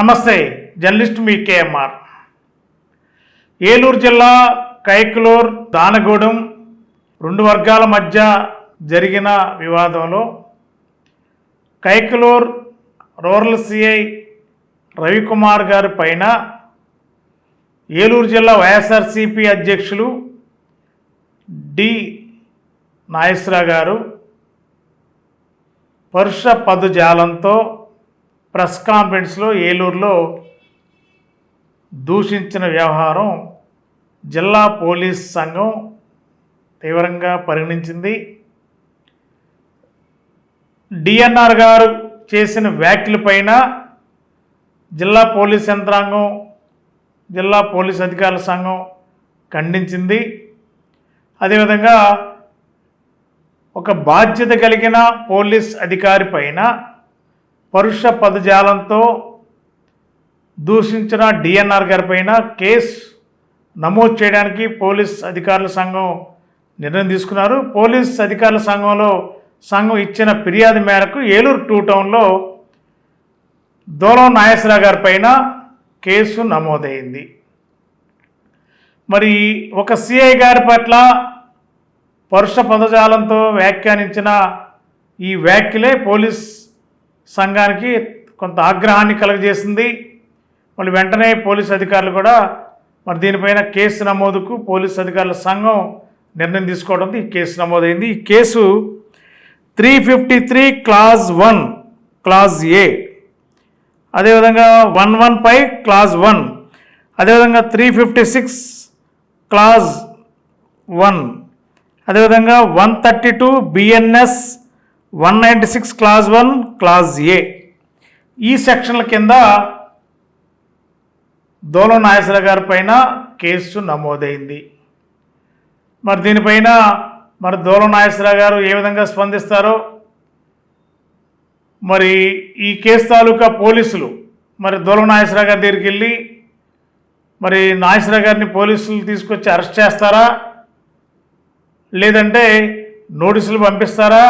నమస్తే జర్నలిస్ట్ మీ కేఎంఆర్. ఏలూరు జిల్లా కైకలూర్ దానగూడెం రెండు వర్గాల మధ్య జరిగిన వివాదంలో కైకలూర్ రూరల్ సిఐ రవికుమార్ గారి పైన ఏలూరు జిల్లా వైఎస్ఆర్సిపి అధ్యక్షులు డి నాయస్రా గారు పరుష పదజాలంతో ప్రెస్ కాన్ఫరెన్స్లో ఏలూరులో దూషించిన వ్యవహారం జిల్లా పోలీస్ సంఘం తీవ్రంగా పరిగణించింది. డిఎన్ఆర్ గారు చేసిన వ్యాఖ్యలపైన జిల్లా పోలీస్ యంత్రాంగం జిల్లా పోలీస్ అధికారుల సంఘం ఖండించింది. అదేవిధంగా ఒక బాధ్యత కలిగిన పోలీస్ అధికారి పైన పరుష పదజాలంతో దూషించిన డిఎన్ఆర్ గారి పైన కేసు నమోదు చేయడానికి పోలీస్ అధికారుల సంఘం నిర్ణయం తీసుకున్నారు. పోలీస్ అధికారుల సంఘంలో సంఘం ఇచ్చిన ఫిర్యాదు మేరకు ఏలూరు టూ టౌన్లో దూరం నాగేశ్వరరావు గారి పైన కేసు నమోదైంది. మరి ఒక సిఐ గారి పట్ల పరుష పదజాలంతో వ్యాఖ్యానించిన ఈ వ్యాఖ్యలే పోలీస్ సంఘానికి కొంత ఆగ్రహాన్ని కలుగజేసింది. మళ్ళీ వెంటనే పోలీస్ అధికారులు కూడా మరి దీనిపైన కేసు నమోదుకు పోలీస్ అధికారుల సంఘం నిర్ణయం తీసుకోవడంతో ఈ కేసు నమోదైంది. ఈ case three fifty three clause one clause A. అదేవిధంగా one one five clause one. అదేవిధంగా three fifty six clause one. అదేవిధంగా one thirty two BNS one ninety six clause one clause A. ఈ సెక్షన్ల కింద దోలం నాగేశ్వర గారి పైన కేసు నమోదైంది. మరి దీనిపైన మరి దోలం నాయసరావు గారు ఏ విధంగా స్పందిస్తారో మరి ఈ కేసు తాలూకా పోలీసులు మరి దోలం నాయసరావు గారి దగ్గరికి వెళ్ళి మరి నాయసరావు గారిని పోలీసులు తీసుకొచ్చి అరెస్ట్ చేస్తారా? లేదంటే నోటీసులు పంపిస్తారా?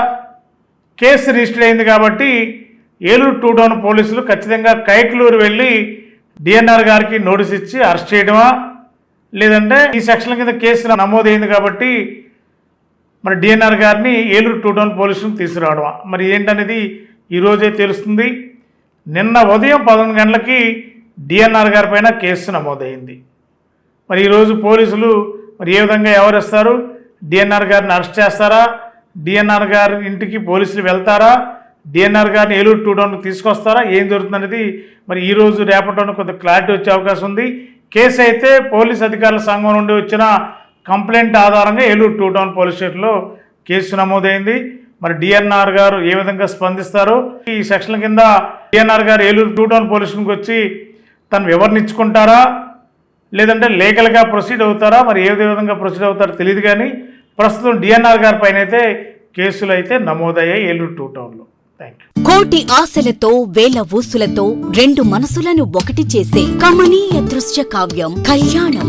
కేసు రిజిస్టర్ అయింది కాబట్టి ఏలూరు టూ టౌన్ పోలీసులు ఖచ్చితంగా కైకలూరు వెళ్ళి డిఎన్ఆర్ గారికి నోటీస్ ఇచ్చి అరెస్ట్ చేయడమా? లేదంటే ఈ సెక్షన్ కింద కేసు నమోదైంది కాబట్టి మరి డిఎన్ఆర్ గారిని ఏలూరు టూ టౌన్ పోలీసులు తీసుకురావడమా? మరి ఏంటనేది ఈరోజే తెలుస్తుంది. నిన్న ఉదయం పదకొండు గంటలకి డిఎన్ఆర్ గారి పైన కేసు నమోదైంది. మరి ఈరోజు పోలీసులు మరి ఏ విధంగా ఎవరిస్తారు డిఎన్ఆర్ గారిని అరెస్ట్ చేస్తారా? డిఎన్ఆర్ గారి ఇంటికి పోలీసులు వెళ్తారా? డిఎన్ఆర్ గారిని ఏలూరు టూ టౌన్కి తీసుకొస్తారా? ఏం జరుగుతుందనేది మరి ఈ రోజు కొంత క్లారిటీ వచ్చే అవకాశం ఉంది. కేసు అయితే పోలీస్ అధికారుల సంఘం నుండి వచ్చిన కంప్లైంట్ ఆధారంగా ఏలూరు టూ టౌన్ పోలీస్ స్టేషన్లో కేసు నమోదైంది. మరి డిఎన్ఆర్ గారు ఏ విధంగా స్పందిస్తారు? ఈ సెక్షన్ కింద డిఎన్ఆర్ గారు ఏలూరు టూ టౌన్ పోలీసులకు వచ్చి తను వివరణించుకుంటారా? లేదంటే లీగల్గా ప్రొసీడ్ అవుతారా? మరి ఏ విధంగా ప్రొసీడ్ అవుతారో తెలియదు కానీ ప్రస్తుతం డిఎన్ఆర్ గారి పైన అయితే కేసులు అయితే నమోదయ్యాయి ఏలూరు టూ టౌన్లో లో. కోటి ఆశలతో వేల ఊసులతో రెండు మనసులను ఒకటి చేసే కమనీయ దృశ్య కావ్యం కళ్యాణం.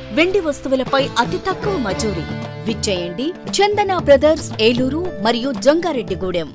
వెండి వస్తువులపై అతి తక్కువ మజూరీ. విచ్చేయండి చందన బ్రదర్స్ ఏలూరు మరియు జంగారెడ్డిగూడెం.